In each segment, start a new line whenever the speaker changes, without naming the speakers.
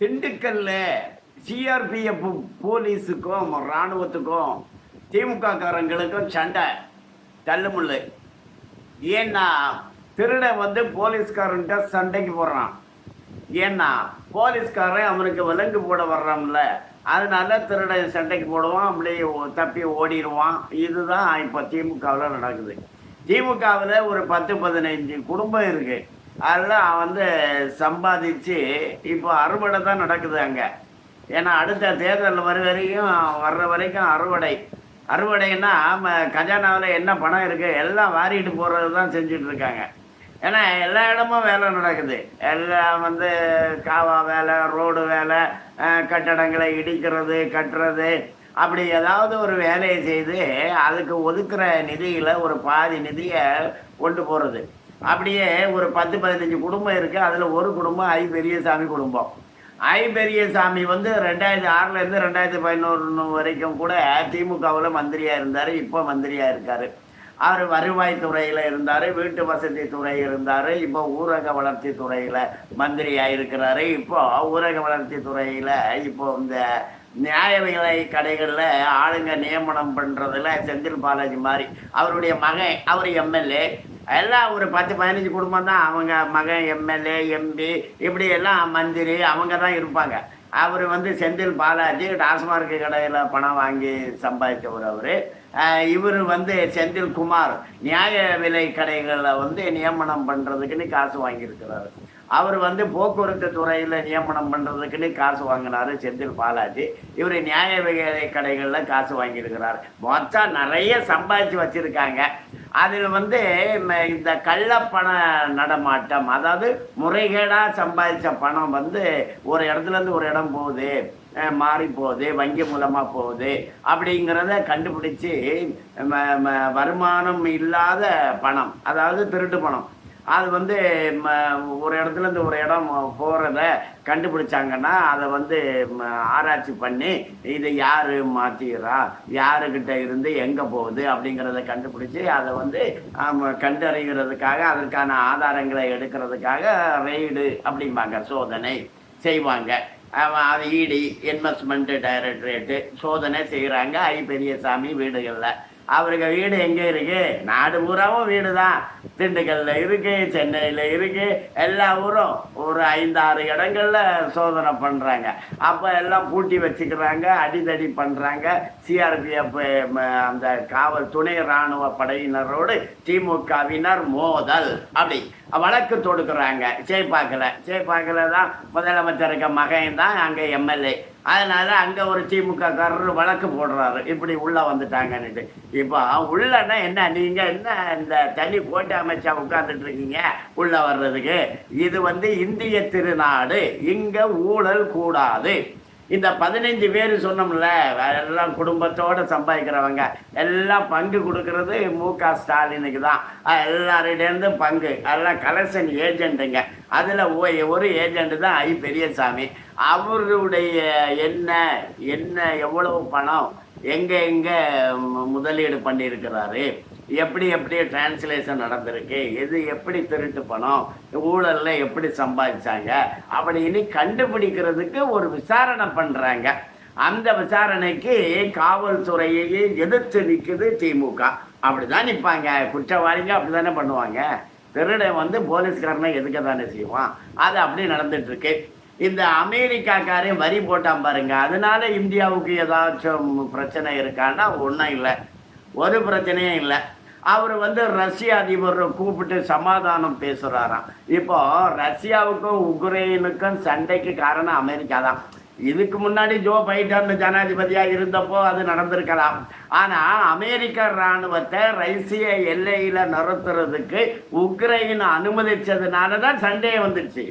திண்டுக்கல்ல சிஆர்பிஎஃப் போலீஸுக்கும் இராணுவத்துக்கும் திமுக காரங்களுக்கும் சண்டை தள்ளுமுள்ளு ஏன்னா திருடன் வந்து போலீஸ்காரன்ட்ட சண்டைக்கு போடுறான். ஏன்னா போலீஸ்காரன் அவனுக்கு விலங்கு போட வர்றான்ல. அதனால திருடன் சண்டைக்கு போடுவான் அப்படியே தப்பி ஓடிடுவான். இதுதான் இப்போ திமுகவில் நடக்குது. திமுகவில் ஒரு பத்து பதினைஞ்சு குடும்பம் இருக்குது அதெல்லாம் வந்து சம்பாதிச்சு இப்போ அறுவடை தான் நடக்குது அங்கே. ஏன்னா அடுத்த தேர்தல் வர வரைக்கும் வர்ற வரைக்கும் அறுவடை. அறுவடைன்னா கஜானாவில் என்ன பணம் இருக்குது எல்லாம் வாரிட்டு போகிறது தான் செஞ்சுட்டு இருக்காங்க. ஏன்னா எல்லா இடமும் வேலை நடக்குது. எல்லாம் வந்து காவா வேலை ரோடு வேலை கட்டடங்களை இடிக்கிறது கட்டுறது. அப்படி ஏதாவது ஒரு வேலையை செய்து அதுக்கு ஒதுக்குற நிதியில் ஒரு பாதி நிதியை கொண்டு போகிறது அப்படியே ஒரு பத்து பதினஞ்சு குடும்பம் இருக்குது அதில் ஒரு குடும்பம் ஐ பெரியசாமி குடும்பம். ஐ பெரியசாமி வந்து ரெண்டாயிரத்தி ஆறுலேருந்து ரெண்டாயிரத்தி பதினொன்று வரைக்கும் கூட திமுகவில் மந்திரியாக இருந்தார். இப்போ மந்திரியாக இருக்கார். அவர் வருவாய் துறையில் இருந்தார் வீட்டு வசதி துறை இருந்தார். இப்போ ஊரக வளர்ச்சி துறையில் மந்திரியாக இருக்கிறாரு. இப்போ ஊரக வளர்ச்சி துறையில் இப்போ இந்த நியாய விலை கடைகளில் ஆளுங்க நியமனம் பண்ணுறதுல செந்தில் பாலாஜி மாதிரி அவருடைய மகன் அவர் எம்எல்ஏ. எல்லாம் ஒரு பத்து பதினஞ்சு குடும்பம் தான். அவங்க மகன் எம்எல்ஏ எம்பி இப்படி எல்லாம் மந்திரி அவங்க தான் இருப்பாங்க. அவர் வந்து செந்தில் பாலாஜி டாஸ்மார்க் கடையில் பணம் வாங்கி சம்பாதித்தவர் அவர். இவர் வந்து செந்தில் குமார் நியாய விலை கடைகளில் வந்து நியமனம் பண்ணுறதுக்குன்னு காசு வாங்கியிருக்கிறாரு. அவர் வந்து போக்குவரத்து துறையில் நியமனம் பண்ணுறதுக்குன்னு காசு வாங்கினாரு செந்தில் பாலாஜி. இவர் நியாய விலை கடைகளில் காசு வாங்கியிருக்கிறார். மொத்தம் நிறைய சம்பாதிச்சு வச்சுருக்காங்க. அதில் வந்து ம- இந்த கள்ளப்பண நடமாட்டம் அதாவது முறைகேடாக சம்பாதிச்ச பணம் வந்து ஒரு இடத்துலேருந்து ஒரு இடம் போகுது மாறி போகுது வங்கி மூலமாக போகுது அப்படிங்கிறத கண்டுபிடிச்சி ம- ம- வருமானம் இல்லாத பணம் அதாவது திருட்டு பணம். அது வந்து ம, ஒரு இடத்துலேருந்து ஒரு இடம் போகிறத கண்டுபிடிச்சாங்கன்னா அதை வந்து ஆராய்ச்சி பண்ணி இதை யார் மாற்றிக்கிறா யாருக்கிட்ட இருந்து எங்கே போகுது? அப்படிங்கிறத கண்டுபிடிச்சி அதை வந்து கண்டறிகிறதுக்காக அதற்கான ஆதாரங்களை எடுக்கிறதுக்காக ரெய்டு அப்படிம்பாங்க சோதனை செய்வாங்க. அது இடி இன்வெஸ்ட்மெண்ட்டு டைரக்டரேட்டு சோதனை செய்கிறாங்க ஐ பெரியசாமி வீடுகளில். அவருக்கு வீடு எங்கே இருக்கு? நாடு பூராவும் வீடு தான் திண்டுக்கல்ல இருக்கு சென்னையில் இருக்கு. எல்லா ஊரும் ஒரு ஐந்தாறு இடங்களில் சோதனை பண்ணுறாங்க அப்போ எல்லாம் பூட்டி வச்சுக்கிறாங்க அடிதடி பண்ணுறாங்க சிஆர்பிஎஃப் அந்த காவல் துணை இராணுவ படையினரோடு திமுகவினர் மோதல். அப்படி வழக்கு தொடுக்குறாங்க. சேப்பாக்கில். சேப்பாக்கில் தான் முதலமைச்சருக்கு மகன் தான் அங்கே எம்எல்ஏ. அதனால அங்கே ஒரு திமுக காரர் வழக்கு போடுறாரு. இப்படி உள்ளே வந்துட்டாங்கன்னுட்டு. இப்போ உள்ளன்னா என்ன? நீங்கள் என்ன இந்த தனி கோட்டை அமைச்சா உட்காந்துட்டு இருக்கீங்க உள்ளே வர்றதுக்கு? இது வந்து இந்திய திருநாடு. இங்கே ஊழல் கூடாது. இந்த பதினஞ்சு பேர் சொன்னோம்ல எல்லாம் குடும்பத்தோடு சம்பாதிக்கிறவங்க எல்லாம் பங்கு கொடுக்கறது மு க ஸ்டாலினுக்கு தான். எல்லாரிடேருந்து பங்கு அதெல்லாம் கலெக்ஷன் ஏஜென்ட்டுங்க அதில் ஒரு ஏஜெண்ட்டு தான் ஐ பெரியசாமி. அவருடைய என்ன என்ன எவ்வளவு பணம் எங்கே எங்கே முதலீடு பண்ணியிருக்கிறாரு? எப்படி எப்படி டிரான்ஸ்லேஷன் நடந்திருக்கு எது எப்படி திருட்டு பணம் ஊழல்ல எப்படி சம்பாதிச்சாங்க அப்படின்னு கண்டுபிடிக்கிறதுக்கு ஒரு விசாரணை பண்ணுறாங்க அந்த விசாரணைக்கு காவல்துறையை எதிர்த்து நிற்குது திமுக. அப்படிதான் நிற்பாங்க குற்றவாளிங்க அப்படி தானே பண்ணுவாங்க. திருடை வந்து போலீஸ்காரனை எதுக்க தானே செய்வான். அது அப்படி நடந்துட்டுருக்கு. இந்த அமெரிக்காக்காரையும் வரி போட்டான் பாருங்க. அதனால இந்தியாவுக்கு ஏதாச்சும் பிரச்சனை இருக்கான்னா ஒன்றும் இல்லை. ஒரு பிரச்சனையும் இல்லை. அவர் வந்து ரஷ்ய அதிபரை கூப்பிட்டு சமாதானம் பேசுகிறாராம் இப்போ ரஷ்யாவுக்கும் உக்ரைனுக்கும் சண்டைக்கு காரணம் அமெரிக்கா தான். இதுக்கு முன்னாடி ஜோ பைடன் ஜனாதிபதியாக இருந்தப்போ அது நடந்திருக்கலாம். ஆனால் அமெரிக்க இராணுவத்தை ரஷ்ய எல்லையில் நிறுத்துறதுக்கு உக்ரைன் அனுமதிச்சதுனால தான் சண்டையே வந்துடுச்சு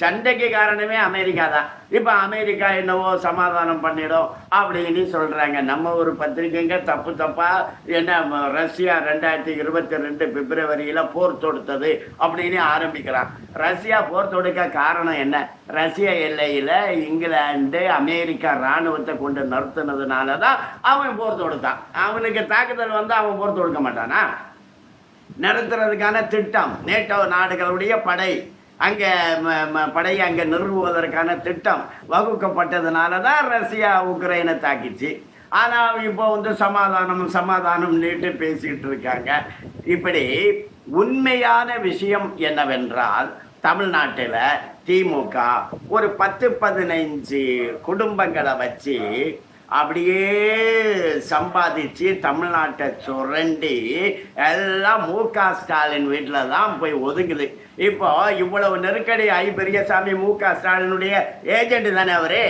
சண்டைக்கு காரணமே அமெரிக்கா தான். இப்போ அமெரிக்கா என்னவோ சமாதானம் பண்ணிடும் அப்படின்னு சொல்கிறாங்க நம்ம ஒரு பத்திரிக்கைங்க தப்பு தப்பாக என்ன ரஷ்யா ரெண்டாயிரத்தி இருபத்தி ரெண்டு பிப்ரவரியில் போர் தொடுத்தது அப்படின்னு ஆரம்பிக்கிறான். ரஷ்யா போர் தொடுக்க காரணம் என்ன? ரஷ்ய எல்லையில் இங்கிலாந்து அமெரிக்கா இராணுவத்தை கொண்டு நிறுத்தினதுனால தான் அவன் போர் தொடுத்தான். அவனுக்கு தாக்குதல் வந்து அவன் போர் தொடுக்க மாட்டானா? நடத்துறதுக்கான திட்டம் நேட்டோ நாடுகளுடைய படை. அங்கே படையை அங்கே நிறுவுவதற்கான திட்டம் வகுக்கப்பட்டதுனால தான் ரஷ்யா உக்ரைனை தாக்கிச்சு. ஆனால் இப்போ வந்து சமாதானம் சமாதானம் நீட்டு பேசிக்கிட்டு இருக்காங்க. இப்படி உண்மையான விஷயம் என்னவென்றால் தமிழ்நாட்டில் திமுக ஒரு பத்து பதினைஞ்சு குடும்பங்களை வச்சு அப்படியே சம்பாதிச்சு தமிழ்நாட்டை சுரண்டி எல்லாம் மு க ஸ்டாலின் வீட்டில் தான் போய் ஒதுங்குது. இப்போ இவ்வளவு நெருக்கடி ஆகி பெரியசாமி மு க ஸ்டாலினுடைய ஏஜெண்ட் தானே அவரு?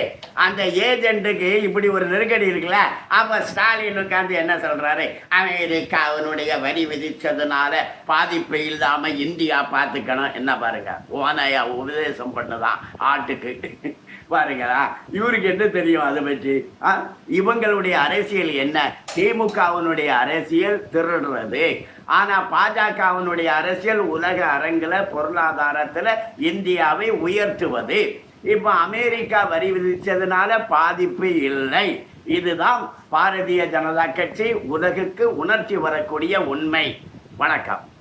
அந்த ஏஜென்ட்டுக்கு இப்படி ஒரு நெருக்கடி இருக்குல்ல அப்போ ஸ்டாலின் உட்காந்து என்ன சொல்கிறாரு அமெரிக்கா அவனுடைய வரி விதித்ததுனால பாதிப்பு இல்லாமல் இந்தியா பார்த்துக்கணும். என்ன பாருங்க ஓனையா உபதேசம் பண்ணதான் ஆட்டுக்கு. பாருங்களா இவருக்கு என்ன தெரியும் அதை பற்றி? ஆ? இவங்களுடைய அரசியல் என்ன? திமுகவினுடைய அரசியல் திருடுறது. ஆனா பாஜகவினுடைய அரசியல் உலக அரங்கில் பொருளாதாரத்துல இந்தியாவை உயர்த்துவது. இப்போ அமெரிக்கா வரி விதித்ததுனால பாதிப்பு இல்லை. இதுதான் பாரதிய ஜனதா கட்சி உலகுக்கு உணர்ச்சி வரக்கூடிய உண்மை. வணக்கம்.